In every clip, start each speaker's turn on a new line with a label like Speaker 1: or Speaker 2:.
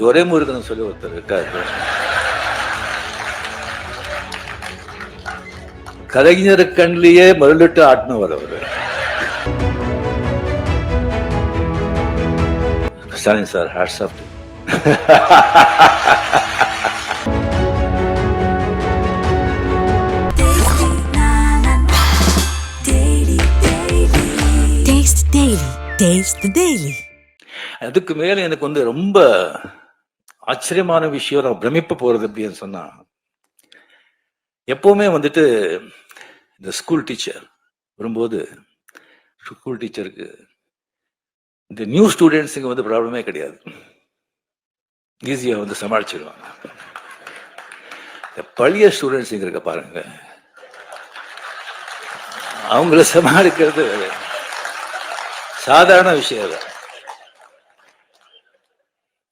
Speaker 1: துரைமுருகன் சொல்லி ஒருத்தர் இருக்காரு. கலைஞர் கண்ணிலேயே மருளிட்டு ஆட்டினவர் அவரு. Stalin sir hats off. அதுக்கு மேல எனக்கு வந்து ரொம்ப ஆச்சரியமான விஷயம் நான் பிரமிப்பு போறது அப்படின்னு சொன்னா எப்பவுமே வந்துட்டு இந்த ஸ்கூல் டீச்சர் வரும்போது ஸ்கூல் டீச்சருக்கு இந்த நியூ ஸ்டூடெண்ட்ஸுக்கு வந்து ப்ராப்ளமே கிடையாது. ஈஸியாக வந்து சமாளிச்சிடுவாங்க இந்த பழைய ஸ்டூடெண்ட்ஸுங்க இருக்க பாருங்க. அவங்கள சமாளிக்கிறது சாதாரண விஷயம் தான்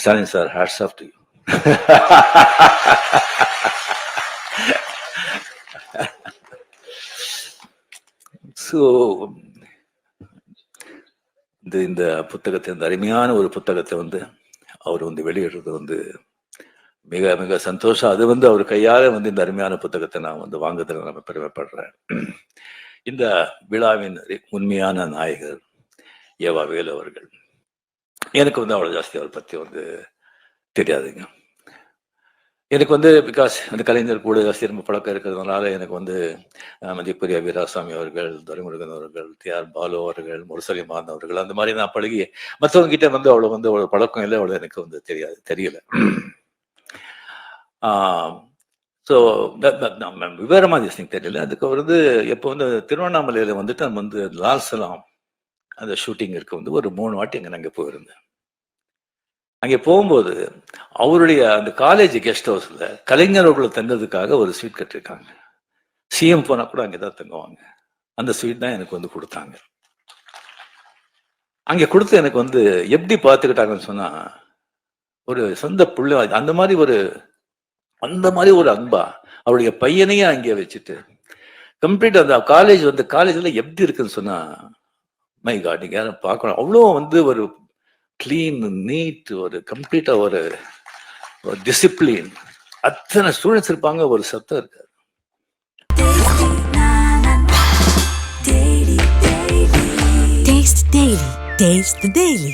Speaker 1: Stalin sir hats off to so இந்த இந்த புத்தகத்தை இந்த அருமையான ஒரு புத்தகத்தை வந்து அவர் வந்து வெளியிடுறது வந்து மிக மிக சந்தோஷம். அது வந்து அவர் கையால் வந்து இந்த அருமையான புத்தகத்தை நான் வந்து வாங்குறதுல நான் பெருமைப்படுறேன். இந்த விழாவின் உண்மையான நாயகர் ஏவா வேலு அவர்கள். எனக்கு வந்து அவ்வளோ ஜாஸ்தி அவரை பற்றி வந்து தெரியாதுங்க. எனக்கு வந்து பிகாஸ் அந்த கலைஞர் கூட ஜாஸ்தி ரொம்ப பழக்கம் இருக்கிறதுனால எனக்கு வந்து மதிப்பெரிய மதிப்புரிய வீராசாமி அவர்கள் துரைமுருகன் அவர்கள் டி ஆர் பாலு அவர்கள் முரசலிமான் அவர்கள் அந்த மாதிரி நான் பழகி மற்றவங்க கிட்ட வந்து அவ்வளோ வந்து அவ்வளோ பழக்கம் இல்லை அவ்வளோ எனக்கு வந்து தெரியாது தெரியல. ஸோ விவரமா திங் தெரியல. அதுக்கு வந்து எப்போ வந்து திருவண்ணாமலையில் வந்துட்டு நம்ம வந்து லால் சலாம் அந்த ஷூட்டிங்கிற்கு வந்து ஒரு மூணு வாட்டி அங்கே நாங்கள் போயிருந்தேன் அங்கே போகும்போது அவருடைய அந்த காலேஜ் கெஸ்ட் ஹவுஸில் கலைஞர்கள் தங்குறதுக்காக ஒரு ஸ்வீட் கட்டிருக்காங்க சிஎம் போனால் கூட அங்கே தான் தங்குவாங்க. அந்த ஸ்வீட் தான் எனக்கு வந்து கொடுத்தாங்க. அங்கே கொடுத்து எனக்கு வந்து எப்படி பார்த்துக்கிட்டாங்கன்னு சொன்னால் ஒரு சொந்த புள்ள அந்த மாதிரி ஒரு அந்த மாதிரி ஒரு அன்பா அவருடைய பையனையே அங்கே வச்சுட்டு கம்ப்ளீட் அந்த காலேஜ் வந்து காலேஜில் எப்படி இருக்குன்னு சொன்னால் மை காட் நீங்க யாரும் பார்க்கணும். அவ்வளோ வந்து ஒரு க்ளீன் நீட் ஒரு கம்ப்ளீட்டாக ஒரு ஒரு டிசிப்ளின் அத்தனை ஸ்டூடெண்ட்ஸ் இருப்பாங்க ஒரு சத்தம் இருக்காது.
Speaker 2: Taste the Daily.